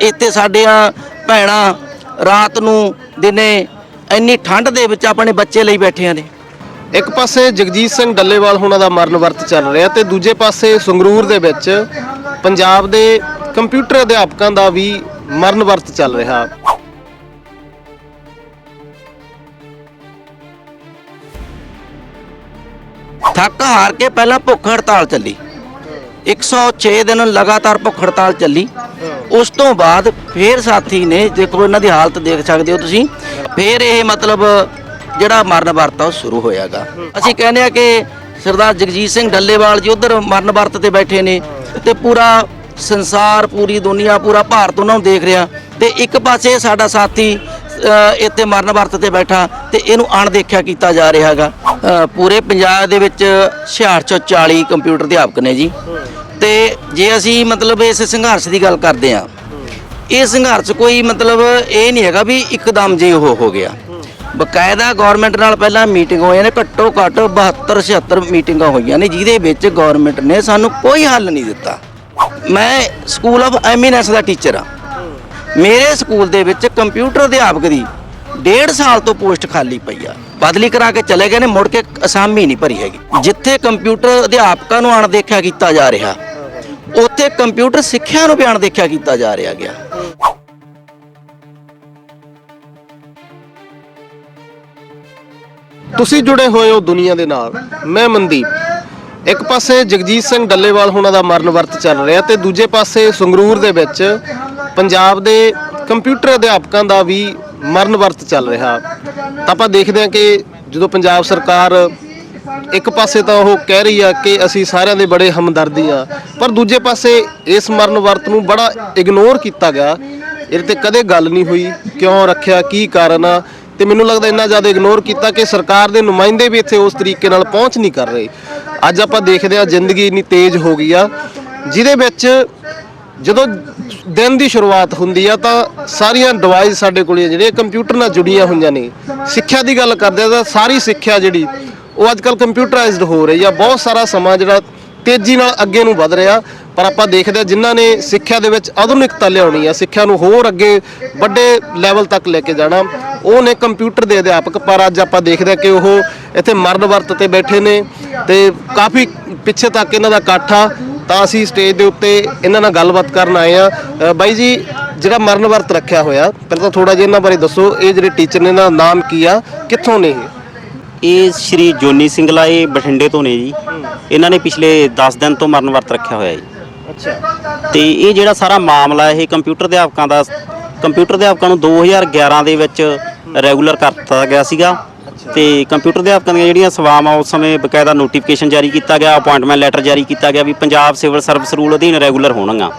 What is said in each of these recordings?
ਇੱਥੇ ਸਾਡੀਆਂ ਭੈਣਾਂ ਰਾਤ ਨੂੰ ਦਿਨੇ ਇੰਨੀ ਠੰਡ ਦੇ ਵਿੱਚ ਆਪਣੇ ਬੱਚੇ ਲਈ ਬੈਠੀਆਂ ਨੇ। ਇੱਕ ਪਾਸੇ ਜਗਜੀਤ ਸਿੰਘ ਡੱਲੇਵਾਲ ਹੁਣਾਂ ਦਾ ਮਰਨ ਵਰਤ ਚੱਲ ਰਿਹਾ ਤੇ ਦੂਜੇ ਪਾਸੇ ਸੰਗਰੂਰ ਦੇ ਵਿੱਚ ਪੰਜਾਬ ਦੇ ਕੰਪਿਊਟਰ ਅਧਿਆਪਕਾਂ ਦਾ ਵੀ ਮਰਨ ਵਰਤ ਚੱਲ ਰਿਹਾ। ਥੱਕ ਹਾਰ ਕੇ ਪਹਿਲਾਂ ਭੁੱਖ ਹੜਤਾਲ ਚੱਲੀ। 106 ਦਿਨ ਲਗਾਤਾਰ ਭੁੱਖ ਹੜਤਾਲ ਚੱਲੀ। ਉਸ ਤੋਂ ਬਾਅਦ ਫੇਰ ਸਾਥੀ ਨੇ ਦੇਖੋ ਇਹਨਾਂ ਦੀ ਹਾਲਤ ਦੇਖ ਸਕਦੇ ਹੋ ਤੁਸੀਂ, ਫੇਰ ਇਹ ਮਤਲਬ ਜਿਹੜਾ ਮਰਨ ਵਰਤ ਆ, ਉਹ ਸ਼ੁਰੂ ਹੋਇਆਗਾ। ਅਸੀਂ ਕਹਿੰਦੇ ਆ ਕਿ ਸਰਦਾਰ ਜਗਜੀਤ ਸਿੰਘ ਡੱਲੇਵਾਲ ਜੀ ਉਧਰ ਮਰਨ ਵਰਤ ਤੇ ਬੈਠੇ ਨੇ ਤੇ ਪੂਰਾ ਸੰਸਾਰ, ਪੂਰੀ ਦੁਨੀਆ, ਪੂਰਾ ਭਾਰਤ ਉਹਨਾਂ ਨੂੰ ਦੇਖ ਰਿਹਾ। ਤੇ ਇੱਕ ਪਾਸੇ ਸਾਡਾ ਸਾਥੀ ਇੱਥੇ ਮਰਨ ਵਰਤ ਤੇ ਬੈਠਾ ਤੇ ਇਹਨੂੰ ਅਣਦੇਖਿਆ ਕੀਤਾ ਜਾ ਰਿਹਾ ਹੈਗਾ ਪੂਰੇ ਪੰਜਾਬ ਦੇ ਵਿੱਚ 6640 ਕੰਪਿਊਟਰ ਅਧਿਆਪਕ ਨੇ ਜੀ। ਤੇ ਜੇ ਅਸੀਂ ਮਤਲਬ ਇਸ ਸੰਘਰਸ਼ ਦੀ ਗੱਲ ਕਰਦੇ ਆ ਇਹ ਸੰਘਰਸ਼ ਕੋਈ ਮਤਲਬ ਇਹ ਨਹੀਂ ਹੈਗਾ ਵੀ ਇੱਕਦਮ ਜੇ ਉਹ ਹੋ ਗਿਆ। ਬਕਾਇਦਾ ਗਵਰਨਮੈਂਟ ਨਾਲ ਪਹਿਲਾਂ ਮੀਟਿੰਗ ਹੋਈਆਂ ਨੇ, ਘੱਟੋ ਘੱਟ 72 76 ਮੀਟਿੰਗਾਂ ਹੋਈਆਂ ਨੇ, ਜਿਹਦੇ ਵਿੱਚ ਗਵਰਨਮੈਂਟ ਨੇ ਸਾਨੂੰ ਕੋਈ ਹੱਲ ਨਹੀਂ ਦਿੱਤਾ। ਮੈਂ ਸਕੂਲ ਆਫ ਐਮੀਨੈਂਸ ਦਾ ਟੀਚਰ ਆ ਮੇਰੇ ਸਕੂਲ ਦੇ ਵਿੱਚ ਕੰਪਿਊਟਰ ਅਧਿਆਪਕ ਦੀ ਡੇਢ ਸਾਲ ਤੋਂ ਪੋਸਟ ਖਾਲੀ ਪਈ ਆ। ਬਦਲੀ ਕਰਾ ਕੇ ਚਲੇ ਗਏ ਨੇ, ਮੁੜ ਕੇ ਅਸਾਮੀ ਨਹੀਂ ਭਰੀ ਹੈਗੀ। ਜਿੱਥੇ ਕੰਪਿਊਟਰ ਅਧਿਆਪਕਾਂ ਨੂੰ ਅਣਦੇਖਿਆ ਕੀਤਾ ਜਾ ਰਿਹਾ, ਉੱਥੇ ਕੰਪਿਊਟਰ ਸਿੱਖਿਆ ਨੂੰ ਵੀ ਅਣਦੇਖਿਆ ਕੀਤਾ ਜਾ ਰਿਹਾ ਗਿਆ। ਤੁਸੀਂ ਜੁੜੇ ਹੋਏ ਹੋ ਦੁਨੀਆ ਦੇ ਨਾਲ। ਮੈਂ ਮਨਦੀਪ। ਇੱਕ ਪਾਸੇ ਜਗਜੀਤ ਸਿੰਘ ਡੱਲੇਵਾਲ ਹੋਣਾ ਦਾ ਮਰਨ ਵਰਤ ਚੱਲ ਰਿਹਾ ਤੇ ਦੂਜੇ ਪਾਸੇ ਸੰਗਰੂਰ ਦੇ ਵਿੱਚ ਪੰਜਾਬ ਦੇ ਕੰਪਿਊਟਰ ਅਧਿਆਪਕਾਂ ਦਾ ਵੀ ਮਰਨ ਵਰਤ ਚੱਲ ਰਿਹਾ। ਤਾਂ ਆਪਾਂ ਦੇਖਦੇ ਹਾਂ ਕਿ ਜਦੋਂ ਪੰਜਾਬ ਸਰਕਾਰ ਇੱਕ ਪਾਸੇ ਤਾਂ ਉਹ ਕਹਿ ਰਹੀ ਆ ਕਿ ਅਸੀਂ ਸਾਰਿਆਂ ਦੇ ਬੜੇ ਹਮਦਰਦੀ ਆ, ਪਰ ਦੂਜੇ ਪਾਸੇ ਇਸ ਮਰਨ ਵਰਤ ਨੂੰ ਬੜਾ ਇਗਨੋਰ ਕੀਤਾ ਗਿਆ। ਇਹਦੇ ਤੇ ਕਦੇ ਗੱਲ ਨਹੀਂ ਹੋਈ, ਕਿਉਂ ਰੱਖਿਆ, ਕੀ ਕਾਰਨ ਆ? ਤੇ ਮੈਨੂੰ ਲੱਗਦਾ ਇੰਨਾ ਜ਼ਿਆਦਾ ਇਗਨੋਰ ਕੀਤਾ ਕਿ ਸਰਕਾਰ ਦੇ ਨੁਮਾਇੰਦੇ ਵੀ ਇੱਥੇ ਉਸ ਤਰੀਕੇ ਨਾਲ ਪਹੁੰਚ ਨਹੀਂ ਕਰ ਰਹੇ। ਅੱਜ ਆਪਾਂ ਦੇਖਦੇ ਆ ਜ਼ਿੰਦਗੀ ਇੰਨੀ ਤੇਜ਼ ਹੋ ਗਈ ਆ, ਜਿਹਦੇ ਵਿੱਚ ਜਦੋਂ ਦਿਨ ਦੀ ਸ਼ੁਰੂਆਤ ਹੁੰਦੀ ਆ ਤਾਂ ਸਾਰੀਆਂ ਡਿਵਾਈਸ ਸਾਡੇ ਕੋਲ ਜਿਹੜੇ ਕੰਪਿਊਟਰ ਨਾਲ ਜੁੜੀਆਂ ਹੋਈਆਂ ਨੇ। ਸਿੱਖਿਆ ਦੀ ਗੱਲ ਕਰਦੇ ਆ ਤਾਂ ਸਾਰੀ ਸਿੱਖਿਆ ਜਿਹੜੀ, ਉਹ ਅੱਜ ਕੱਲ ਕੰਪਿਊਟਰਾਈਜ਼ਡ ਹੋ ਰਹੀ ਆ। ਬਹੁਤ ਸਾਰਾ ਸਮਾਂ ਜਿਹੜਾ ਤੇਜ਼ੀ ਨਾਲ ਅੱਗੇ ਨੂੰ ਵਧ ਰਿਹਾ। ਪਰ ਆਪਾਂ ਦੇਖਦੇ ਆ ਜਿਨ੍ਹਾਂ ਨੇ ਸਿੱਖਿਆ ਦੇ ਵਿੱਚ ਆਧੁਨਿਕਤਾ ਲਿਆਉਣੀ ਆ, ਸਿੱਖਿਆ ਨੂੰ ਹੋਰ ਅੱਗੇ ਵੱਡੇ ਲੈਵਲ ਤੱਕ ਲੈ ਕੇ ਜਾਣਾ, ਉਹ ਨੇ ਕੰਪਿਊਟਰ ਦੇ ਅਧਿਆਪਕ। ਪਰ ਅੱਜ ਆਪਾਂ ਦੇਖਦੇ ਆ ਕਿ ਉਹ ਇੱਥੇ ਮਰਨ ਵਰਤ ਤੇ ਬੈਠੇ ਨੇ ਤੇ ਕਾਫੀ ਪਿੱਛੇ ਤੱਕ ਇਹਨਾਂ ਦਾ ਇਕੱਠ ਆ। ਤਾਂ ਅਸੀਂ ਸਟੇਜ ਦੇ ਉੱਤੇ ਇਹਨਾਂ ਨਾਲ ਗੱਲਬਾਤ ਕਰਨ ਆਏ ਆ ਬਾਈ ਜੀ ਜਿਹੜਾ ਮਰਨ ਵਰਤ ਰੱਖਿਆ ਹੋਇਆ ਪਹਿਲਾਂ ਤਾਂ ਥੋੜਾ ਜਿਹਾ ਇਹਨਾਂ ਬਾਰੇ ਦੱਸੋ ਇਹ ਜਿਹੜੇ ਟੀਚਰ ਨੇ ਇਹਨਾਂ ਦਾ ਨਾਮ ਕੀ ਆ ਕਿੱਥੋਂ ਨੇ ਇਹ? ਇਹ ਸ਼੍ਰੀ ਜੋਨੀ ਸਿੰਘਲਾ ਇਹ ਬਠਿੰਡੇ ਤੋਂ ਨੇ ਜੀ। ਇਹਨਾਂ ਨੇ ਪਿਛਲੇ 10 ਦਿਨ ਤੋਂ ਮਰਨ ਵਰਤ ਰੱਖਿਆ ਹੋਇਆ ਜੀ। ਅੱਛਾ। ਤੇ ਇਹ ਜਿਹੜਾ ਸਾਰਾ ਮਾਮਲਾ ਇਹ ਕੰਪਿਊਟਰ ਅਧਿਆਪਕਾਂ ਦਾ ਕੰਪਿਊਟਰ ਅਧਿਆਪਕਾਂ ਨੂੰ 2011 ਦੇ ਵਿੱਚ ਰੈਗੂਲਰ ਕਰ ਦਿੱਤਾ ਗਿਆ ਸੀਗਾ। ਤੇ ਕੰਪਿਊਟਰ ਅਧਿਆਪਕਾਂ ਦੀਆਂ ਜਿਹੜੀਆਂ ਸੇਵਾਵਾਂ, ਉਸ ਸਮੇਂ ਬਕਾਇਦਾ ਨੋਟੀਫਿਕੇਸ਼ਨ ਜਾਰੀ ਕੀਤਾ ਗਿਆ ਅਪਾਇੰਟਮੈਂਟ ਲੈਟਰ ਜਾਰੀ ਕੀਤਾ ਗਿਆ ਵੀ ਪੰਜਾਬ ਸਿਵਲ ਸਰਵਿਸ ਰੂਲ ਅਧੀਨ ਰੈਗੂਲਰ ਹੋਣਗੀਆਂ।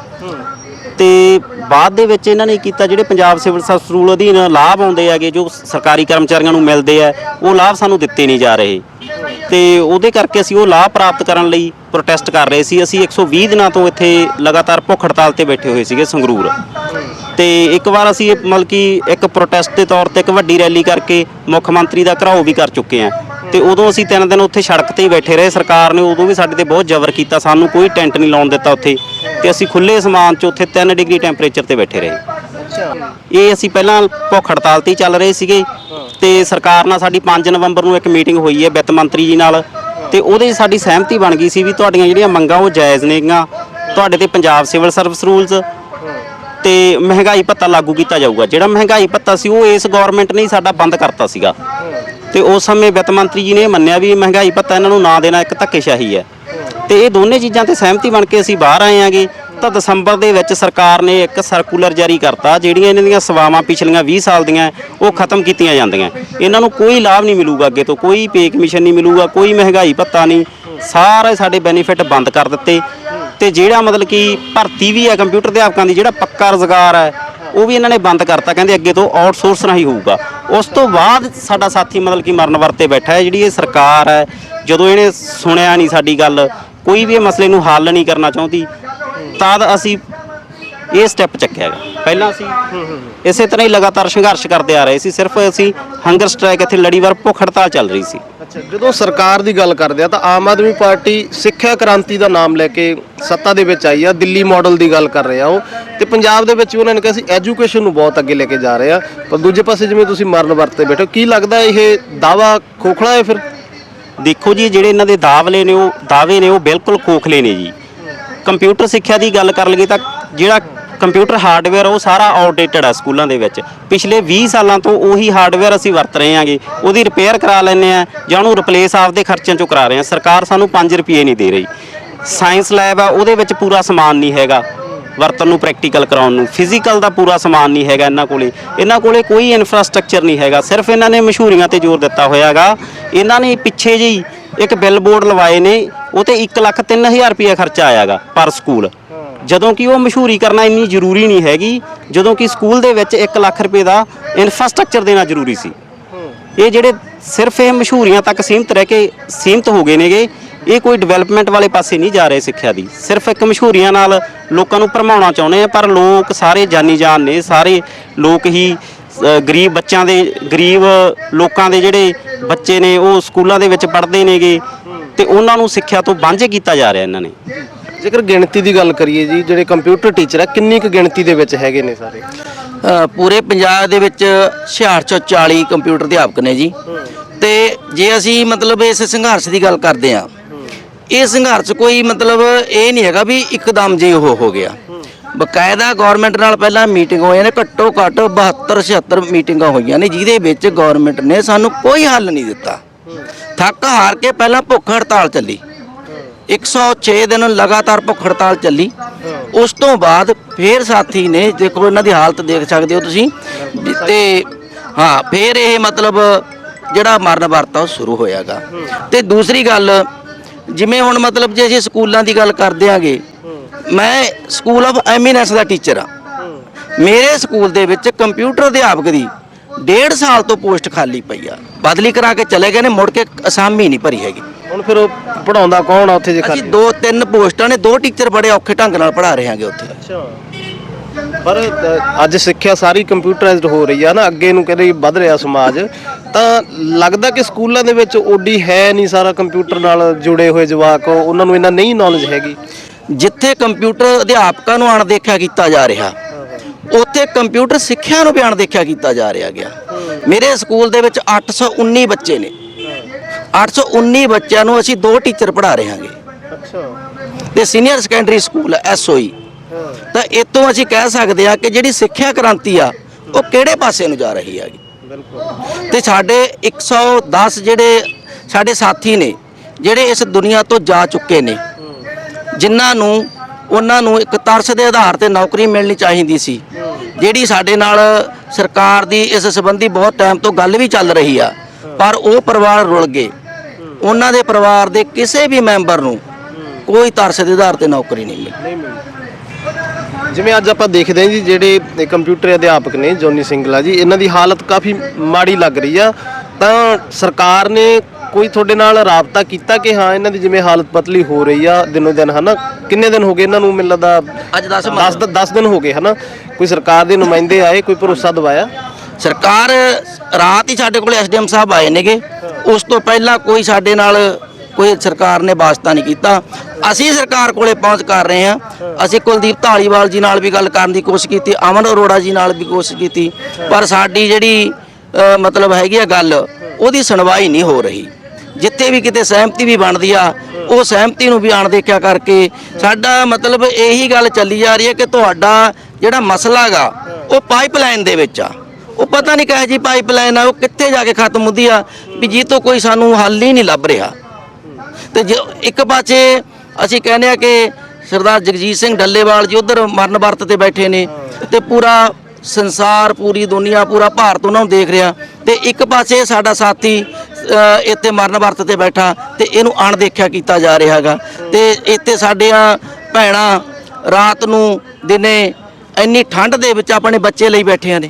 ਤੇ ਬਾਅਦ ਦੇ ਵਿੱਚ ਇਹਨਾਂ ਨੇ ਕੀਤਾ, ਜਿਹੜੇ ਪੰਜਾਬ ਸਿਵਲ ਸਰਵਿਸ ਰੂਲ ਅਧੀਨ ਲਾਭ ਆਉਂਦੇ ਹੈਗੇ, ਜੋ ਸਰਕਾਰੀ ਕਰਮਚਾਰੀਆਂ ਨੂੰ ਮਿਲਦੇ ਆ, ਉਹ ਲਾਭ ਸਾਨੂੰ ਦਿੱਤੇ ਨਹੀਂ ਜਾ ਰਹੇ। ਤੇ ਉਹਦੇ ਕਰਕੇ ਅਸੀਂ ਉਹ ਲਾਭ ਪ੍ਰਾਪਤ ਕਰਨ ਲਈ ਪ੍ਰੋਟੈਸਟ ਕਰ ਰਹੇ ਸੀ। ਅਸੀਂ 120 ਦਿਨਾਂ ਤੋਂ ਇੱਥੇ ਲਗਾਤਾਰ ਭੁੱਖ ਹੜਤਾਲ ਤੇ ਬੈਠੇ ਹੋਏ ਸੀਗੇ ਸੰਗਰੂਰ। ਤੇ ਇੱਕ ਵਾਰ ਅਸੀਂ ਇਹ ਮਤਲਬ ਕਿ ਇੱਕ ਪ੍ਰੋਟੈਸਟ ਦੇ ਤੌਰ ਤੇ ਇੱਕ ਵੱਡੀ ਰੈਲੀ ਕਰਕੇ ਮੁੱਖ ਮੰਤਰੀ ਦਾ ਘਰਾਓ ਵੀ ਕਰ ਚੁੱਕੇ ਆ ਤੇ ਉਦੋਂ ਅਸੀਂ ਤਿੰਨ ਦਿਨ ਉੱਥੇ ਸੜਕ ਤੇ ਹੀ ਬੈਠੇ ਰਹੇ। ਸਰਕਾਰ ਨੇ ਉਦੋਂ ਵੀ ਸਾਡੇ ਤੇ ਬਹੁਤ ਜ਼ਬਰ ਕੀਤਾ। ਸਾਨੂੰ ਕੋਈ ਟੈਂਟ ਨਹੀਂ ਲਾਉਣ ਦਿੱਤਾ ਉੱਥੇ। ਤੇ ਅਸੀਂ ਖੁੱਲੇ ਸਮਾਨ 'ਚ ਉੱਥੇ 3 ਡਿਗਰੀ ਟੈਂਪਰੇਚਰ ਤੇ ਬੈਠੇ ਰਹੇ। ਇਹ ਅਸੀਂ ਪਹਿਲਾਂ ਭੁੱਖ ਹੜਤਾਲ ਤੇ ਚੱਲ ਰਹੇ ਸੀਗੇ। ਤੇ ਸਰਕਾਰ ਨਾਲ ਸਾਡੀ 5 ਨਵੰਬਰ ਨੂੰ ਇੱਕ ਮੀਟਿੰਗ ਹੋਈ ਹੈ ਵਿੱਤ ਮੰਤਰੀ ਜੀ ਨਾਲ। ਤੇ ਉਹਦੇ ਸਾਡੀ ਸਹਿਮਤੀ ਬਣ ਗਈ ਸੀ ਵੀ ਤੁਹਾਡੀਆਂ ਜਿਹੜੀਆਂ ਮੰਗਾਂ ਉਹ ਜਾਇਜ਼ ਨੇਗੀਆਂ। ਤੁਹਾਡੇ ਤੇ ਪੰਜਾਬ ਸਿਵਲ ਸਰਵਿਸ ਰੂਲਸ ਤੇ ਮਹਿੰਗਾਈ ਭੱਤਾ ਲਾਗੂ ਕੀਤਾ ਜਾਊਗਾ। ਜਿਹੜਾ ਮਹਿੰਗਾਈ ਭੱਤਾ ਸੀ, ਉਹ ਇਸ ਗਵਰਨਮੈਂਟ ਨੇ ਹੀ ਸਾਡਾ ਬੰਦ ਕਰਤਾ ਸੀਗਾ। ਤੇ ਉਸ ਸਮੇਂ ਵਿੱਤ ਮੰਤਰੀ ਜੀ ਨੇ ਮੰਨਿਆ ਵੀ ਮਹਿੰਗਾਈ ਭੱਤਾ ਇਹਨਾਂ ਨੂੰ ਨਾ ਦੇਣਾ ਇੱਕ ਧੱਕੇਸ਼ਾਹੀ ਹੈ। ਤੇ ਇਹ ਦੋਨੇ ਚੀਜ਼ਾਂ ਤੇ ਸਹਿਮਤੀ ਬਣ ਕੇ ਅਸੀਂ ਬਾਹਰ ਆਏ ਆਂਗੇ ਤਾਂ ਦਸੰਬਰ ਦੇ ਵਿੱਚ ਸਰਕਾਰ ਨੇ ਇੱਕ ਸਰਕੂਲਰ ਜਾਰੀ ਕਰਤਾ, ਜਿਹੜੀਆਂ ਇਹਨਾਂ ਦੀਆਂ ਸੇਵਾਵਾਂ ਪਿਛਲੀਆਂ 20 ਸਾਲ ਦੀਆਂ, ਉਹ ਖਤਮ ਕੀਤੀਆਂ ਜਾਂਦੀਆਂ। ਇਹਨਾਂ ਨੂੰ ਕੋਈ ਲਾਭ ਨਹੀਂ ਮਿਲੂਗਾ ਅੱਗੇ ਤੋਂ, ਕੋਈ ਪੇ ਕਮਿਸ਼ਨ ਨਹੀਂ ਮਿਲੂਗਾ, ਕੋਈ ਮਹਿੰਗਾਈ ਭੱਤਾ ਨਹੀਂ। ਸਾਰੇ ਸਾਡੇ ਬੈਨੀਫਿਟ ਬੰਦ ਕਰ ਦਿੱਤੇ। ਤੇ ਜਿਹੜਾ ਮਤਲਬ ਕਿ ਭਰਤੀ ਵੀ ਹੈ ਕੰਪਿਊਟਰ ਅਧਿਆਪਕਾਂ ਦੀ, ਜਿਹੜਾ ਪੱਕਾ ਰੁਜ਼ਗਾਰ ਹੈ, ਉਹ ਵੀ ਇਹਨਾਂ ਨੇ ਬੰਦ ਕਰਤਾ। ਕਹਿੰਦੇ ਅੱਗੇ ਤੋਂ ਆਊਟਸੋਰਸ ਨਹੀਂ ਹੋਊਗਾ। ਉਸ ਤੋਂ ਬਾਅਦ ਸਾਡਾ ਸਾਥੀ ਮਤਲਬ ਕਿ ਮਰਨ ਵਰਤੇ ਬੈਠਾ ਹੈ, ਜਿਹੜੀ ਇਹ ਸਰਕਾਰ ਹੈ, ਜਦੋਂ ਇਹਨੇ ਸੁਣਿਆ ਨਹੀਂ ਸਾਡੀ ਗੱਲ, ਕੋਈ ਵੀ ਇਹ ਮਸਲੇ ਨੂੰ ਹੱਲ ਨਹੀਂ ਕਰਨਾ ਚਾਹੁੰਦੀ ਤਦ ਅਸੀਂ ਇਹ ਸਟੈਪ ਚੱਕਿਆ ਹੈਗਾ। ਪਹਿਲਾਂ ਅਸੀਂ ਇਸੇ ਤਰ੍ਹਾਂ ਹੀ ਲਗਾਤਾਰ ਸੰਘਰਸ਼ ਕਰਦੇ ਆ ਰਹੇ ਸੀ ਸਿਰਫ ਅਸੀਂ ਹੰਗਰ ਸਟ੍ਰਾਈਕ ਇੱਥੇ ਲੜੀਵਾਰ ਭੁੱਖ ਹੜਤਾਲ ਚੱਲ ਰਹੀ ਸੀ। ਅੱਛਾ ਜਦੋਂ ਸਰਕਾਰ ਦੀ ਗੱਲ ਕਰਦੇ ਆ ਤਾਂ ਆਮ ਆਦਮੀ ਪਾਰਟੀ ਸਿੱਖਿਆ ਕ੍ਰਾਂਤੀ ਦਾ ਨਾਮ ਲੈ ਕੇ ਸੱਤਾ ਦੇ ਵਿੱਚ ਆਈ ਆ ਦਿੱਲੀ ਮਾਡਲ ਦੀ ਗੱਲ ਕਰ ਰਹੇ ਆ ਉਹ। ਤੇ ਪੰਜਾਬ ਦੇ ਵਿੱਚ ਉਹਨਾਂ ਨੇ ਕਿਹਾ ਸੀ ਐਜੂਕੇਸ਼ਨ ਨੂੰ ਬਹੁਤ ਅੱਗੇ ਲੈ ਕੇ ਜਾ ਰਹੇ ਆ। ਪਰ ਦੂਜੇ ਪਾਸੇ ਜਿਵੇਂ ਤੁਸੀਂ ਮਰਨ ਵਰਤੇ ਬੈਠੇ ਕੀ ਲੱਗਦਾ ਇਹ ਦਾਵਾ ਖੋਖਲਾ ਹੈ ਫਿਰ? ਦੇਖੋ ਜੀ ਜਿਹੜੇ ਇਹਨਾਂ ਦੇ ਦਾਅਵੇ ਨੇ ਉਹ ਦਾਅਵੇ ਨੇ ਉਹ ਬਿਲਕੁਲ ਖੋਖਲੇ ਨੇ ਜੀ। ਕੰਪਿਊਟਰ ਸਿੱਖਿਆ ਦੀ ਗੱਲ ਕਰ ਲਈਏ ਤਾਂ ਜਿਹੜਾ ਕੰਪਿਊਟਰ ਹਾਰਡਵੇਅਰ ਉਹ ਸਾਰਾ ਆਊਟਡੇਟਡ ਆ ਸਕੂਲਾਂ ਦੇ ਵਿੱਚ। ਪਿਛਲੇ 20 ਸਾਲਾਂ ਤੋਂ ਉਹੀ ਹਾਰਡਵੇਅਰ ਅਸੀਂ ਵਰਤ ਰਹੇ ਹਾਂਗੇ। ਉਹਦੀ ਰਿਪੇਅਰ ਕਰਾ ਲੈਂਦੇ ਆ ਜਾਂ ਉਹਨੂੰ ਰਿਪਲੇਸ ਆਪਦੇ ਖਰਚਿਆਂ ਚੋਂ ਕਰਾ ਰਹੇ ਆ ਸਰਕਾਰ ਸਾਨੂੰ 5 ਰੁਪਏ ਨਹੀਂ ਦੇ ਰਹੀ। ਸਾਇੰਸ ਲੈਬ ਆ, ਉਹਦੇ ਵਿੱਚ ਪੂਰਾ ਸਮਾਨ ਨਹੀਂ ਹੈਗਾ। ਵਰਤਨ ਨੂੰ ਪ੍ਰੈਕਟੀਕਲ ਕਰਾਉਣ ਨੂੰ। ਫਿਜ਼ੀਕਲ ਦਾ ਪੂਰਾ ਸਮਾਨ ਨਹੀਂ ਹੈਗਾ ਇਹਨਾਂ ਕੋਲੇ। ਇਹਨਾਂ ਕੋਲੇ ਕੋਈ ਇਨਫਰਾਸਟ੍ਰਕਚਰ ਨਹੀਂ ਹੈਗਾ। ਸਿਰਫ ਇਹਨਾਂ ਨੇ ਮਸ਼ਹੂਰੀਆਂ ਤੇ ਜ਼ੋਰ ਦਿੱਤਾ ਹੋਇਆ ਹੋਇਆਗਾ ਇਹਨਾਂ ਨੇ ਪਿੱਛੇ ਜਿਹੀ ਇੱਕ ਬਿੱਲ ਬੋਰਡ ਲਵਾਏ ਨੇ, ਉਹ ਤੇ 1 ਲੱਖ 3000 ਰੁਪਏ ਖਰਚਾ ਆਇਆਗਾ ਪਰ ਸਕੂਲ ਜਦੋਂ ਕਿ ਉਹ ਮਸ਼ਹੂਰੀ ਕਰਨਾ ਇੰਨੀ ਜ਼ਰੂਰੀ ਨਹੀਂ ਹੈਗੀ, ਜਦੋਂ ਕਿ ਸਕੂਲ ਦੇ ਵਿੱਚ 1 ਲੱਖ ਰੁਪਏ ਦਾ ਇਨਫਰਾਸਟ੍ਰਕਚਰ ਦੇਣਾ ਜ਼ਰੂਰੀ ਸੀ। ਇਹ ਜਿਹੜੇ ਸਿਰਫ ਇਹ ਮਸ਼ਹੂਰੀਆਂ ਤੱਕ ਸੀਮਤ ਰਹਿ ਕੇ ਸੀਮਤ ਹੋ ਗਏ ਨੇਗੇ ਇਹ ਕੋਈ ਡਿਵੈਲਪਮੈਂਟ ਵਾਲੇ ਪਾਸੇ ਨਹੀਂ ਜਾ ਰਹੇ ਸਿੱਖਿਆ ਦੀ। ਸਿਰਫ ਇੱਕ ਮਸ਼ਹੂਰੀਆਂ ਨਾਲ ਲੋਕਾਂ ਨੂੰ ਭਰਮਾਉਣਾ ਚਾਹੁੰਦੇ ਆ ਪਰ ਲੋਕ ਸਾਰੇ ਜਾਨੀ ਜਾਨ ਨੇ ਸਾਰੇ ਲੋਕ ਹੀ ਗਰੀਬ ਬੱਚਿਆਂ ਦੇ ਗਰੀਬ ਲੋਕਾਂ ਦੇ ਜਿਹੜੇ ਬੱਚੇ ਨੇ ਉਹ ਸਕੂਲਾਂ ਦੇ ਵਿੱਚ ਪੜ੍ਹਦੇ ਨੇਗੇ ਤੇ ਉਹਨਾਂ ਨੂੰ ਸਿੱਖਿਆ ਤੋਂ ਵਾਂਝੇ ਕੀਤਾ ਜਾ ਰਿਹਾ ਇਹਨਾਂ ਨੇ। ਜੇਕਰ ਗਿਣਤੀ ਦੀ ਗੱਲ ਕਰੀਏ ਜੀ ਜਿਹੜੇ ਕੰਪਿਊਟਰ ਟੀਚਰ ਆ ਕਿੰਨੀ ਕੁ ਗਿਣਤੀ ਦੇ ਵਿੱਚ ਹੈਗੇ ਨੇ ਸਾਰੇ? ਪੂਰੇ ਪੰਜਾਬ ਦੇ ਵਿੱਚ 6640 ਕੰਪਿਊਟਰ ਅਧਿਆਪਕ ਨੇ ਜੀ। ਤੇ ਜੇ ਅਸੀਂ ਮਤਲਬ ਇਸ ਸੰਘਰਸ਼ ਦੀ ਗੱਲ ਕਰਦੇ ਆ ਇਹ ਸੰਘਰਸ਼ ਕੋਈ ਮਤਲਬ ਇਹ ਨਹੀਂ ਹੈਗਾ ਵੀ ਇੱਕਦਮ ਜੇ ਉਹ ਹੋ ਗਿਆ। ਬਕਾਇਦਾ ਗਵਰਨਮੈਂਟ ਨਾਲ ਪਹਿਲਾਂ ਮੀਟਿੰਗ ਹੋਈਆਂ ਨੇ, ਘੱਟੋ ਘੱਟ 72 76 ਮੀਟਿੰਗਾਂ ਹੋਈਆਂ ਨੇ, ਜਿਹਦੇ ਵਿੱਚ ਗਵਰਨਮੈਂਟ ਨੇ ਸਾਨੂੰ ਕੋਈ ਹੱਲ ਨਹੀਂ ਦਿੱਤਾ। ਥੱਕ ਹਾਰ ਕੇ ਪਹਿਲਾਂ ਭੁੱਖ ਹੜਤਾਲ ਚੱਲੀ। 106 ਦਿਨ ਲਗਾਤਾਰ ਭੁੱਖ ਹੜਤਾਲ ਚੱਲੀ। ਉਸ ਤੋਂ ਬਾਅਦ ਫੇਰ ਸਾਥੀ ਨੇ, ਦੇਖੋ ਇਹਨਾਂ ਦੀ ਹਾਲਤ ਦੇਖ ਸਕਦੇ ਹੋ ਤੁਸੀਂ, ਤੇ ਹਾਂ, ਫੇਰ ਇਹ ਮਤਲਬ ਜਿਹੜਾ ਮਰਨ ਵਰਤਾ ਉਹ ਸ਼ੁਰੂ ਹੋਇਆਗਾ। ਤੇ ਦੂਸਰੀ ਗੱਲ ਜਿਵੇਂ ਹੁਣ ਮਤਲਬ ਜੇ ਅਸੀਂ ਸਕੂਲਾਂ ਦੀ ਗੱਲ ਕਰਦੇ ਆਂਗੇ ਮੈਂ ਸਕੂਲ ਆਫ ਐਮੀਨੈਂਸ ਦਾ ਟੀਚਰ ਆ। ਮੇਰੇ ਸਕੂਲ ਦੇ ਵਿੱਚ ਕੰਪਿਊਟਰ ਅਧਿਆਪਕ ਦੀ ਡੇਢ ਸਾਲ ਤੋਂ ਪੋਸਟ ਖਾਲੀ ਪਈ ਆ। ਬਦਲੀ ਕਰਾ ਕੇ ਚਲੇ ਗਏ ਨੇ ਮੁੜ ਕੇ ਅਸਾਮੀ ਨਹੀਂ ਭਰੀ ਹੈਗੀ। ਹੁਣ ਫਿਰ ਉਹ ਪੜਾਉਂਦਾ ਕੌਣ ਆ ਉੱਥੇ ਜੇ ਅਸੀਂ ਖਾਲੀ? ਦੋ ਤਿੰਨ ਪੋਸਟਾਂ ਨੇ ਦੋ ਟੀਚਰ ਬੜੇ ਔਖੇ ਢੰਗ ਨਾਲ ਪੜ੍ਹਾ ਰਹੇ ਹਾਂਗੇ ਉੱਥੇ। ਅੱਛਾ। ਪਰ ਅੱਜ ਸਿੱਖਿਆ ਸਾਰੀ ਕੰਪਿਊਟਰਾਈਜ਼ਡ ਹੋ ਰਹੀ ਆ ਨਾ ਅੱਗੇ ਨੂੰ ਕਹਿੰਦੇ ਵੱਧ ਰਿਹਾ ਸਮਾਜ ਤਾਂ ਲੱਗਦਾ ਕਿ ਸਕੂਲਾਂ ਦੇ ਵਿੱਚ ਓਡੀ ਹੈ ਨਹੀਂ ਸਾਰਾ ਕੰਪਿਊਟਰ ਨਾਲ ਜੁੜੇ ਹੋਏ ਜਵਾਕ ਉਹਨਾਂ ਨੂੰ ਇਹਨਾਂ ਨਹੀਂ ਨੌਲੇਜ ਹੈਗੀ। ਜਿੱਥੇ ਕੰਪਿਊਟਰ ਅਧਿਆਪਕਾਂ ਨੂੰ ਅਣਦੇਖਿਆ ਕੀਤਾ ਜਾ ਰਿਹਾ ਉੱਥੇ ਕੰਪਿਊਟਰ ਸਿੱਖਿਆ ਨੂੰ ਵੀ ਅਣਦੇਖਿਆ ਕੀਤਾ ਜਾ ਰਿਹਾ ਗਿਆ। ਮੇਰੇ ਸਕੂਲ ਦੇ ਵਿੱਚ 819 ਬੱਚੇ ਨੇ। 819 ਬੱਚਿਆਂ ਨੂੰ ਅਸੀਂ ਦੋ ਟੀਚਰ ਪੜ੍ਹਾ ਰਹੇ ਹਾਂਗੇ। ਅੱਛਾ। ਤੇ ਸੀਨੀਅਰ ਸੈਕੰਡਰੀ ਸਕੂਲ ਐਸਓਈ ਤਾਂ ਇਤੋਂ ਅਸੀਂ ਕਹਿ ਸਕਦੇ ਹਾਂ ਕਿ ਜਿਹੜੀ ਸਿੱਖਿਆ ਕ੍ਰਾਂਤੀ ਆ, ਉਹ ਕਿਹੜੇ ਪਾਸੇ ਨੂੰ ਜਾ ਰਹੀ ਹੈਗੀ? ਬਿਲਕੁਲ ਤੇ ਸਾਡੇ 110 ਜਿਹੜੇ ਸਾਡੇ ਸਾਥੀ ਨੇ, ਜਿਹੜੇ ਇਸ ਦੁਨੀਆ ਤੋਂ ਜਾ ਚੁੱਕੇ ਨੇ, ਜਿਨ੍ਹਾਂ ਨੂੰ, ਉਹਨਾਂ ਨੂੰ ਇੱਕ ਤਰਸ ਦੇ ਆਧਾਰ ਤੇ ਨੌਕਰੀ ਮਿਲਣੀ ਚਾਹੀਦੀ ਸੀ, ਜਿਹੜੀ ਸਾਡੇ ਨਾਲ ਸਰਕਾਰ ਦੀ ਇਸ ਸੰਬੰਧੀ ਬਹੁਤ ਟਾਈਮ ਤੋਂ ਗੱਲ ਵੀ ਚੱਲ ਰਹੀ ਆ, ਪਰ ਉਹ ਪਰਿਵਾਰ ਰੁਲ ਗਏ। ਉਹਨਾਂ ਦੇ ਪਰਿਵਾਰ ਦੇ ਕਿਸੇ ਵੀ ਮੈਂਬਰ ਨੂੰ ਕੋਈ ਤਰਸ ਦੇ ਆਧਾਰ ਤੇ ਨੌਕਰੀ ਨਹੀਂ ਮਿਲੀ। ਜਿਵੇਂ ਅੱਜ ਆਪਾਂ ਦੇਖਦੇ ਹਾਂ ਜੀ ਜਿਹੜੇ ਕੰਪਿਊਟਰ ਅਧਿਆਪਕ ਨੇ ਜੋਨੀ ਸਿੰਗਲਾ ਜੀ ਇਹਨਾਂ ਦੀ ਹਾਲਤ ਕਾਫੀ ਮਾੜੀ ਲੱਗ ਰਹੀ ਆ। ਤਾਂ ਸਰਕਾਰ ਨੇ ਕੋਈ ਤੁਹਾਡੇ ਨਾਲ ਰਾਬਤਾ ਕੀਤਾ ਕਿ ਹਾਂ ਇਹਨਾਂ ਦੀ ਜਿਵੇਂ ਹਾਲਤ ਪਤਲੀ ਹੋ ਰਹੀ ਆ ਦਿਨੋ ਦਿਨ ਹਨਾ? ਕਿੰਨੇ ਦਿਨ ਹੋ ਗਏ ਇਹਨਾਂ ਨੂੰ ਮੈਨੂੰ ਲੱਗਦਾ ਅੱਜ 10 10 10 ਦਿਨ ਹੋ ਗਏ ਹਨਾ? ਕੋਈ ਸਰਕਾਰ ਦੇ ਨੁਮਾਇੰਦੇ ਆਏ ਕੋਈ ਭਰੋਸਾ ਦਵਾਇਆ? ਸਰਕਾਰ ਰਾਤ ਹੀ ਸਾਡੇ ਕੋਲ ਐਸਡੀਐਮ ਸਾਹਿਬ ਆਏ ਨੇਗੇ। ਉਸ ਤੋਂ ਪਹਿਲਾਂ ਕੋਈ ਸਾਡੇ ਨਾਲ ਕੋਈ ਸਰਕਾਰ ਨੇ ਵਾਸਤਾ ਨਹੀਂ ਕੀਤਾ। ਅਸੀਂ ਸਰਕਾਰ ਕੋਲੇ ਪਹੁੰਚ ਕਰ ਰਹੇ ਹਾਂ। ਅਸੀਂ ਕੁਲਦੀਪ ਢਾਲੀਵਾਲ ਜੀ ਨਾਲ ਵੀ ਗੱਲ ਕਰਨ ਦੀ ਕੋਸ਼ਿਸ਼ ਕੀਤੀ, ਅਮਨ ਅਰੋੜਾ ਜੀ ਨਾਲ ਵੀ ਕੋਸ਼ਿਸ਼ ਕੀਤੀ, ਪਰ ਸਾਡੀ ਜਿਹੜੀ ਮਤਲਬ ਹੈਗੀ ਆ ਗੱਲ, ਉਹਦੀ ਸੁਣਵਾਈ ਨਹੀਂ ਹੋ ਰਹੀ। ਜਿੱਥੇ ਵੀ ਕਿਤੇ ਸਹਿਮਤੀ ਵੀ ਬਣਦੀ ਆ, ਉਹ ਸਹਿਮਤੀ ਨੂੰ ਵੀ ਅਣਦੇਖਿਆ ਕਰਕੇ ਸਾਡਾ ਮਤਲਬ ਇਹੀ ਗੱਲ ਚੱਲੀ ਜਾ ਰਹੀ ਹੈ ਕਿ ਤੁਹਾਡਾ ਜਿਹੜਾ ਮਸਲਾ ਗਾ ਉਹ ਪਾਈਪਲਾਈਨ ਦੇ ਵਿੱਚ ਆ। ਉਹ ਪਤਾ ਨਹੀਂ ਕਹੇ ਜੀ ਪਾਈਪਲਾਈਨ ਆ, ਉਹ ਕਿੱਥੇ ਜਾ ਕੇ ਖਤਮ ਹੁੰਦੀ ਆ, ਵੀ ਜੀ ਤੋਂ ਕੋਈ ਸਾਨੂੰ ਹੱਲ ਹੀ ਨਹੀਂ ਲੱਭ ਰਿਹਾ। ਤੇ ਜੇ ਇੱਕ ਪਾਸੇ ਅਸੀਂ ਕਹਿੰਦੇ ਆ ਕਿ ਸਰਦਾਰ ਜਗਜੀਤ ਸਿੰਘ ਡੱਲੇਵਾਲ ਜੀ ਉਧਰ ਮਰਨ ਵਰਤ ਤੇ ਬੈਠੇ ਨੇ ਤੇ ਪੂਰਾ ਸੰਸਾਰ, ਪੂਰੀ ਦੁਨੀਆ, ਪੂਰਾ ਭਾਰਤ ਉਹਨਾਂ ਨੂੰ ਦੇਖ ਰਿਹਾ। ਤੇ ਇੱਕ ਪਾਸੇ ਸਾਡਾ ਸਾਥੀ ਇੱਥੇ ਮਰਨ ਵਰਤ ਤੇ ਬੈਠਾ ਤੇ ਇਹਨੂੰ ਅਣਦੇਖਿਆ ਕੀਤਾ ਜਾ ਰਿਹਾ ਹੈਗਾ। ਤੇ ਇੱਥੇ ਸਾਡੀਆਂ ਭੈਣਾਂ ਰਾਤ ਨੂੰ ਦਿਨੇ ਇੰਨੀ ਠੰਡ ਦੇ ਵਿੱਚ ਆਪਣੇ ਬੱਚੇ ਲਈ ਬੈਠੀਆਂ ਨੇ।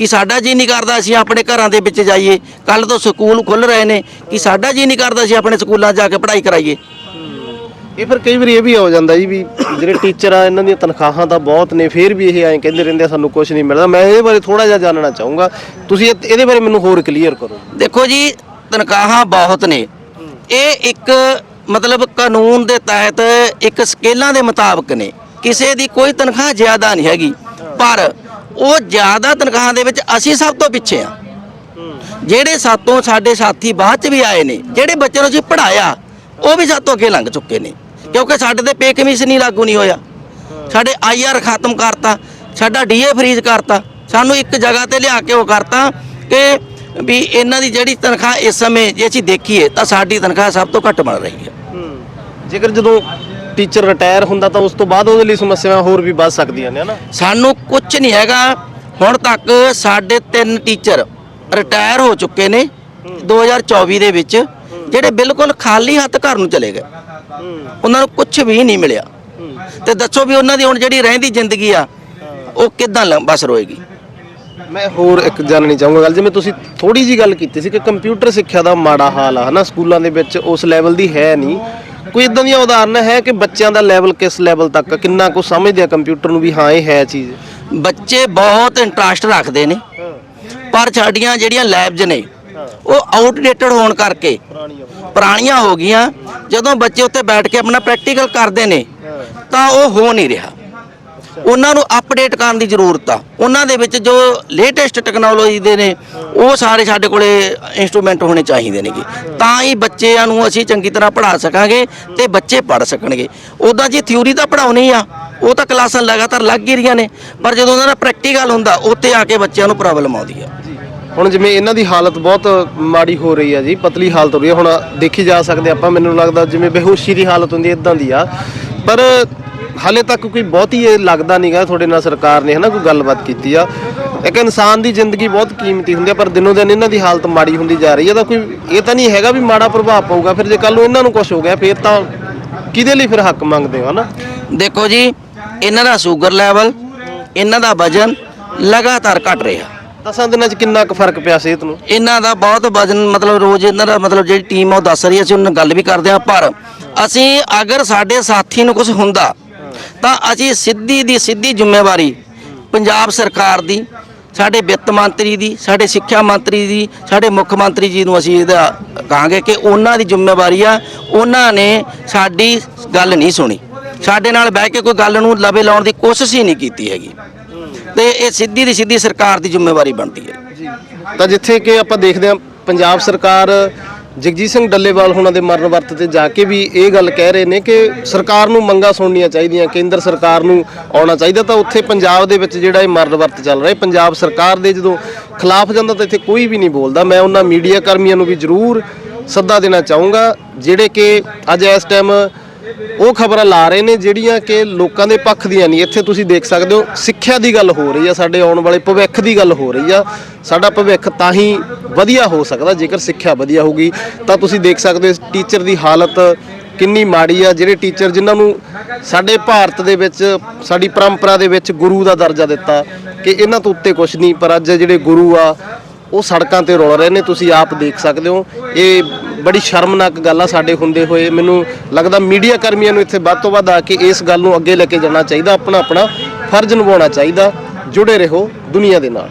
ਕਿ ਸਾਡਾ ਜੀ ਨਹੀਂ ਕਰਦਾ ਅਸੀਂ ਆਪਣੇ ਘਰਾਂ ਦੇ ਵਿੱਚ ਜਾਈਏ। ਕੱਲ ਤੋਂ ਸਕੂਲ ਖੁੱਲ ਰਹੇ ਨੇ ਕਿ ਸਾਡਾ ਜੀ ਨਹੀਂ ਕਰਦਾ ਅਸੀਂ ਆਪਣੇ ਸਕੂਲਾਂ ਜਾ ਕੇ ਪੜ੍ਹਾਈ ਕਰਾਈਏ। ਇਹ ਫਿਰ ਕਈ ਵਾਰੀ ਇਹ ਵੀ ਹੋ ਜਾਂਦਾ ਜੀ ਵੀ ਜਿਹੜੇ ਟੀਚਰ ਆ ਇਹਨਾਂ ਦੀਆਂ ਤਨਖਾਹਾਂ ਤਾਂ ਬਹੁਤ ਨੇ ਫਿਰ ਵੀ ਇਹ ਐਂ ਕਹਿੰਦੇ ਰਹਿੰਦੇ ਆ ਸਾਨੂੰ ਕੁਝ ਨਹੀਂ ਮਿਲਦਾ। ਮੈਂ ਇਹਦੇ ਬਾਰੇ ਥੋੜਾ ਜਿਹਾ ਜਾਣਨਾ ਚਾਹੂੰਗਾ। ਤੁਸੀਂ ਇਹ- ਇਹਦੇ ਬਾਰੇ ਮੈਨੂੰ ਹੋਰ ਕਲੀਅਰ ਕਰੋ। ਦੇਖੋ ਜੀ ਤਨਖਾਹਾਂ ਬਹੁਤ ਨੇ। ਇਹ ਇੱਕ ਮਤਲਬ ਕਾਨੂੰਨ ਦੇ ਤਹਿਤ ਇੱਕ ਸਕੇਲਾਂ ਦੇ ਮੁਤਾਬਕ ਨੇ। ਕਿਸੇ ਦੀ ਕੋਈ ਤਨਖਾਹ ਜ਼ਿਆਦਾ ਨਹੀਂ ਹੈਗੀ। ਪਰ ਉਹ ਜ਼ਿਆਦਾ ਤਨਖਾਹਾਂ ਦੇ ਵਿੱਚ ਅਸੀਂ ਸਭ ਤੋਂ ਪਿੱਛੇ ਆ। ਜਿਹੜੇ ਸਾਤੋਂ ਸਾਡੇ ਸਾਥੀ ਬਾਅਦ ਚ ਵੀ ਆਏ ਨੇ, ਜਿਹੜੇ ਬੱਚਿਆਂ ਨੂੰ ਅਸੀਂ ਪੜਾਇਆ ਉਹ ਵੀ ਸਾਤੋਂ ਅੱਗੇ ਲੰਘ ਚੁੱਕੇ ਨੇ। ਕਿਉਂਕਿ ਸਾਡੇ ਤੇ ਪੇ ਕਮਿਸ਼ਨ ਹੀ ਲਾਗੂ ਨਹੀਂ ਹੋਇਆ। ਸਾਡੇ ਆਈਆਰ ਖਤਮ ਕਰਤਾ, ਸਾਡਾ ਡੀਏ ਫਰੀਜ਼ ਕਰਤਾ, ਸਾਨੂੰ ਇੱਕ ਜਗ੍ਹਾ ਤੇ ਲਿਆ ਕੇ ਉਹ ਕਰਤਾ ਕਿ ਵੀ ਇਹਨਾਂ ਦੀ ਜਿਹੜੀ ਤਨਖਾਹ ਇਸ ਸਮੇਂ ਜੇ ਅਸੀਂ ਦੇਖੀਏ ਤਾਂ ਸਾਡੀ ਤਨਖਾਹ ਸਭ ਤੋਂ ਘੱਟ ਬਣ ਰਹੀ ਹੈ। ਜੇਕਰ ਜਦੋਂ ਟੀਚਰ ਰਿਟਾਇਰ ਹੁੰਦਾ ਤਾਂ ਉਸ ਤੋਂ ਬਾਅਦ ਉਹਦੇ ਲਈ ਸਮੱਸਿਆਵਾਂ ਹੋਰ ਵੀ ਵੱਧ ਸਕਦੀਆਂ ਨੇ ਹਨਾ? ਸਾਨੂੰ ਕੁਝ ਨਹੀਂ ਹੈਗਾ। ਹੁਣ ਤੱਕ ਸਾਡੇ ਤਿੰਨ ਟੀਚਰ ਰਿਟਾਇਰ ਹੋ ਚੁੱਕੇ ਨੇ 2024 ਦੇ ਵਿੱਚ ਜਿਹੜੇ ਬਿਲਕੁਲ ਖਾਲੀ ਹੱਥ ਘਰ ਨੂੰ ਚਲੇ ਗਏ। ਉਹਨਾਂ ਨੂੰ ਕੁਝ ਵੀ ਨਹੀਂ ਮਿਲਿਆ। ਤੇ ਦੱਸੋ ਵੀ ਉਹਨਾਂ ਦੀ ਹੁਣ ਜਿਹੜੀ ਰਹਿੰਦੀ ਜ਼ਿੰਦਗੀ ਆ ਉਹ ਕਿੱਦਾਂ ਬਸਰ ਹੋਏਗੀ ਮੈਂ ਹੋਰ ਇੱਕ ਜਾਣਨੀ ਚਾਹੂੰਗਾ ਗੱਲ ਜਿਵੇਂ ਤੁਸੀਂ ਥੋੜੀ ਜੀ ਗੱਲ ਕੀਤੀ ਸੀ ਕਿ ਕੰਪਿਊਟਰ ਸਿੱਖਿਆ ਦਾ ਮਾੜਾ ਹਾਲ ਆ ਹਨਾ? ਸਕੂਲਾਂ ਦੇ ਵਿੱਚ ਉਸ ਲੈਵਲ ਦੀ ਹੈ ਨਹੀਂ। ਕੋਈ ਇਦਾਂ ਦੀਆਂ ਉਦਾਹਰਨਾਂ ਹੈ ਕਿ ਬੱਚਿਆਂ ਦਾ ਲੈਵਲ ਕਿਸ ਲੈਵਲ ਤੱਕ? ਕਿੰਨਾ ਕੁ ਸਮਝਦੇ ਆ ਕੰਪਿਊਟਰ ਨੂੰ ਵੀ ਹਾਂ, ਇਹ ਹੈ ਚੀਜ਼? ਬੱਚੇ ਬਹੁਤ ਇੰਟਰਸਟ ਰੱਖਦੇ ਨੇ। ਪਰ ਸਾਡੀਆਂ ਜਿਹੜੀਆਂ ਲੈਬਸ ਨੇ, ਉਹ ਆਊਟਡੇਟਡ ਹੋਣ ਕਰਕੇ ਪੁਰਾਣੀਆਂ ਹੋ ਗਈਆਂ। ਜਦੋਂ ਬੱਚੇ ਉੱਤੇ ਬੈਠ ਕੇ ਆਪਣਾ ਪ੍ਰੈਕਟੀਕਲ ਕਰਦੇ ਨੇ, ਤਾਂ ਉਹ ਹੋ ਨਹੀਂ ਰਿਹਾ। ਉਹਨਾਂ ਨੂੰ ਅਪਡੇਟ ਕਰਨ ਦੀ ਜ਼ਰੂਰਤ ਆ। ਉਹਨਾਂ ਦੇ ਵਿੱਚ ਜੋ ਲੇਟੈਸਟ ਟੈਕਨੋਲੋਜੀ ਦੇ ਨੇ, ਉਹ ਸਾਰੇ ਸਾਡੇ ਕੋਲੇ ਇਨਸਟਰੂਮੈਂਟ ਹੋਣੇ ਚਾਹੀਦੇ ਨੇਗੇ। ਤਾਂ ਹੀ ਬੱਚਿਆਂ ਨੂੰ ਅਸੀਂ ਚੰਗੀ ਤਰ੍ਹਾਂ ਪੜ੍ਹਾ ਸਕਾਂਗੇ ਤੇ ਬੱਚੇ ਪੜ੍ਹ ਸਕਣਗੇ। ਉਦਾਂ ਜੀ ਥਿਊਰੀ ਤਾਂ ਪੜਾਉਣੀ ਆ, ਉਹ ਤਾਂ ਕਲਾਸਾਂ ਲਗਾਤਾਰ ਲੱਗ ਹੀ ਰਹੀਆਂ ਨੇ, ਪਰ ਜਦੋਂ ਉਹਨਾਂ ਦਾ ਪ੍ਰੈਕਟੀਕਲ ਹੁੰਦਾ, ਉੱਥੇ ਆ ਕੇ ਬੱਚਿਆਂ ਨੂੰ ਪ੍ਰੋਬਲਮ ਆਉਂਦੀ ਆ। ਹੁਣ ਜਿਵੇਂ ਇਹਨਾਂ ਦੀ ਹਾਲਤ ਬਹੁਤ ਮਾੜੀ ਹੋ ਰਹੀ ਆ ਜੀ, ਪਤਲੀ ਹਾਲਤ ਹੋ ਰਹੀ ਆ। ਹੁਣ ਦੇਖੀ ਜਾ ਸਕਦੇ ਆਪਾਂ, ਮੈਨੂੰ ਲੱਗਦਾ ਜਿਵੇਂ ਬੇਹੋਸ਼ੀ ਦੀ ਹਾਲਤ ਹੁੰਦੀ ਇਦਾਂ ਦੀ ਆ। ਪਰ ਹਾਲੇ ਤੱਕ ਕੋਈ ਬਹੁਤੀ ਇਹ ਲੱਗਦਾ ਨਹੀਂਗਾ ਤੁਹਾਡੇ ਨਾਲ ਸਰਕਾਰ ਨੇ ਹਨਾ ਕੋਈ ਗੱਲਬਾਤ ਕੀਤੀ ਆ। ਇੱਕ ਇਨਸਾਨ ਦੀ ਜ਼ਿੰਦਗੀ ਬਹੁਤ ਕੀਮਤੀ ਹੁੰਦੀ ਆ ਪਰ ਦਿਨੋਂ ਦਿਨ ਇਹਨਾਂ ਦੀ ਹਾਲਤ ਮਾੜੀ ਹੁੰਦੀ ਜਾ ਰਹੀ ਆ। ਤਾਂ ਕੋਈ ਇਹ ਤਾਂ ਨਹੀਂ ਹੈਗਾ ਵੀ ਮਾੜਾ ਪ੍ਰਭਾਵ ਪਊਗਾ ਫਿਰ ਜੇ ਕੱਲ ਨੂੰ ਇਹਨਾਂ ਨੂੰ ਕੁਝ ਹੋ ਗਿਆ ਫਿਰ ਤਾਂ ਕਿਹਦੇ ਲਈ ਫਿਰ ਹੱਕ ਮੰਗਦੇ ਹੋ ਹਨਾ? ਦੇਖੋ ਜੀ ਇਹਨਾਂ ਦਾ ਸ਼ੂਗਰ ਲੈਵਲ ਇਹਨਾਂ ਦਾ ਵਜਨ ਲਗਾਤਾਰ ਘਟ ਰਿਹਾ। ਦਸਾਂ ਦਿਨਾਂ 'ਚ ਕਿੰਨਾ ਕੁ ਫ਼ਰਕ ਪਿਆ ਸਿਹਤ ਨੂੰ? ਇਹਨਾਂ ਦਾ ਬਹੁਤ ਵਜਨ ਮਤਲਬ ਰੋਜ਼ ਇਹਨਾਂ ਦਾ ਮਤਲਬ ਜਿਹੜੀ ਟੀਮ ਆ ਉਹ ਦੱਸ ਰਹੀ ਹੈ ਅਸੀਂ ਉਹਨਾਂ ਨਾਲ ਗੱਲ ਵੀ ਕਰਦੇ ਹਾਂ ਪਰ ਅਸੀਂ ਅਗਰ ਸਾਡੇ ਸਾਥੀ ਨੂੰ ਕੁਝ ਹੁੰਦਾ ਤਾਂ ਅਸੀਂ ਸਿੱਧੀ ਦੀ ਸਿੱਧੀ ਜ਼ਿੰਮੇਵਾਰੀ ਪੰਜਾਬ ਸਰਕਾਰ ਦੀ, ਸਾਡੇ ਵਿੱਤ ਮੰਤਰੀ ਦੀ, ਸਾਡੇ ਸਿੱਖਿਆ ਮੰਤਰੀ ਦੀ, ਸਾਡੇ ਮੁੱਖ ਮੰਤਰੀ ਜੀ ਨੂੰ ਅਸੀਂ ਇਹਦਾ ਕਹਾਂਗੇ ਕਿ ਉਹਨਾਂ ਦੀ ਜ਼ਿੰਮੇਵਾਰੀ ਆ, ਉਹਨਾਂ ਨੇ ਸਾਡੀ ਗੱਲ ਨਹੀਂ ਸੁਣੀ। ਸਾਡੇ ਨਾਲ ਬਹਿ ਕੇ ਕੋਈ ਗੱਲ ਨੂੰ ਲਵੇ ਲਾਉਣ ਦੀ ਕੋਸ਼ਿਸ਼ ਹੀ ਨਹੀਂ ਕੀਤੀ ਹੈਗੀ। ਤੇ ਇਹ ਸਿੱਧੀ ਦੀ ਸਿੱਧੀ ਸਰਕਾਰ ਦੀ ਜ਼ਿੰਮੇਵਾਰੀ ਬਣਦੀ ਹੈ। ਤਾਂ ਜਿੱਥੇ ਕਿ ਆਪਾਂ ਦੇਖਦੇ ਹਾਂ, ਪੰਜਾਬ ਸਰਕਾਰ ਜਗਜੀਤ ਸਿੰਘ ਡੱਲੇਵਾਲ ਹੁਣਾਂ ਦੇ ਮਰਨ ਵਰਤ ਤੇ ਜਾ ਕੇ ਵੀ ਇਹ ਗੱਲ ਕਹਿ ਰਹੇ ਨੇ ਕਿ ਸਰਕਾਰ ਨੂੰ ਮੰਗਾਂ ਸੁਣਨੀਆਂ ਚਾਹੀਦੀਆਂ, ਕੇਂਦਰ ਸਰਕਾਰ ਨੂੰ ਆਉਣਾ ਚਾਹੀਦਾ ਤਾਂ ਉੱਥੇ ਪੰਜਾਬ ਦੇ ਵਿੱਚ ਜਿਹੜਾ ਇਹ ਮਰਨ ਵਰਤ ਚੱਲ ਰਿਹਾ ਪੰਜਾਬ ਸਰਕਾਰ ਦੇ ਜਦੋਂ ਖਿਲਾਫ ਜਾਂਦਾ ਤਾਂ ਇੱਥੇ ਕੋਈ ਵੀ ਨਹੀਂ ਬੋਲਦਾ। ਮੈਂ ਉਹਨਾਂ ਮੀਡੀਆ ਕਰਮੀਆਂ ਨੂੰ ਵੀ ਜ਼ਰੂਰ ਸੱਦਾ ਦੇਣਾ ਚਾਹੂੰਗਾ, ਜਿਹੜੇ ਕਿ ਅੱਜ ਇਸ ਟਾਈਮ ਉਹ ਖਬਰਾਂ ਲਾ ਰਹੇ ਨੇ ਜਿਹੜੀਆਂ ਕਿ ਲੋਕਾਂ ਦੇ ਪੱਖ ਦੀਆਂ ਨਹੀਂ। ਇੱਥੇ ਤੁਸੀਂ ਦੇਖ ਸਕਦੇ ਹੋ, ਸਿੱਖਿਆ ਦੀ ਗੱਲ ਹੋ ਰਹੀ ਆ, ਸਾਡੇ ਆਉਣ ਵਾਲੇ ਭਵਿੱਖ ਦੀ ਗੱਲ ਹੋ ਰਹੀ ਆ। ਸਾਡਾ ਭਵਿੱਖ ਤਾਂ ਹੀ ਵਧੀਆ ਹੋ ਸਕਦਾ, ਜੇਕਰ ਸਿੱਖਿਆ ਵਧੀਆ ਹੋਊਗੀ। ਤਾਂ ਤੁਸੀਂ ਦੇਖ ਸਕਦੇ ਹੋ, ਟੀਚਰ ਦੀ ਹਾਲਤ ਕਿੰਨੀ ਮਾੜੀ ਆ, ਜਿਹੜੇ ਟੀਚਰ ਜਿਨ੍ਹਾਂ ਨੂੰ ਸਾਡੇ ਭਾਰਤ ਦੇ ਵਿੱਚ, ਸਾਡੀ ਪਰੰਪਰਾ ਦੇ ਵਿੱਚ ਗੁਰੂ ਦਾ ਦਰਜਾ ਦਿੱਤਾ, ਕਿ ਇਹਨਾਂ ਤੋਂ ਉੱਤੇ ਕੁਝ ਨਹੀਂ, ਪਰ ਅੱਜ ਜਿਹੜੇ ਗੁਰੂ ਆ, ਉਹ ਸੜਕਾਂ ਤੇ ਰੁਲ ਰਹੇ ਨੇ। ਤੁਸੀਂ ਆਪ ਦੇਖ ਸਕਦੇ ਹੋ, ਇਹ ਬੜੀ ਸ਼ਰਮਨਾਕ ਗੱਲ ਆ ਸਾਡੇ ਹੁੰਦੇ ਹੋਏ ਮੈਨੂੰ ਲੱਗਦਾ ਮੀਡੀਆ ਕਰਮੀਆਂ ਨੂੰ ਇੱਥੇ ਵੱਧ ਤੋਂ ਵੱਧ ਆ ਕੇ ਇਸ ਗੱਲ ਨੂੰ ਅੱਗੇ ਲੈ ਕੇ ਜਾਣਾ ਚਾਹੀਦਾ ਆਪਣਾ ਆਪਣਾ ਫਰਜ਼ ਨਿਭਾਉਣਾ ਚਾਹੀਦਾ। ਜੁੜੇ ਰਹੋ ਦੁਨੀਆ ਦੇ ਨਾਲ।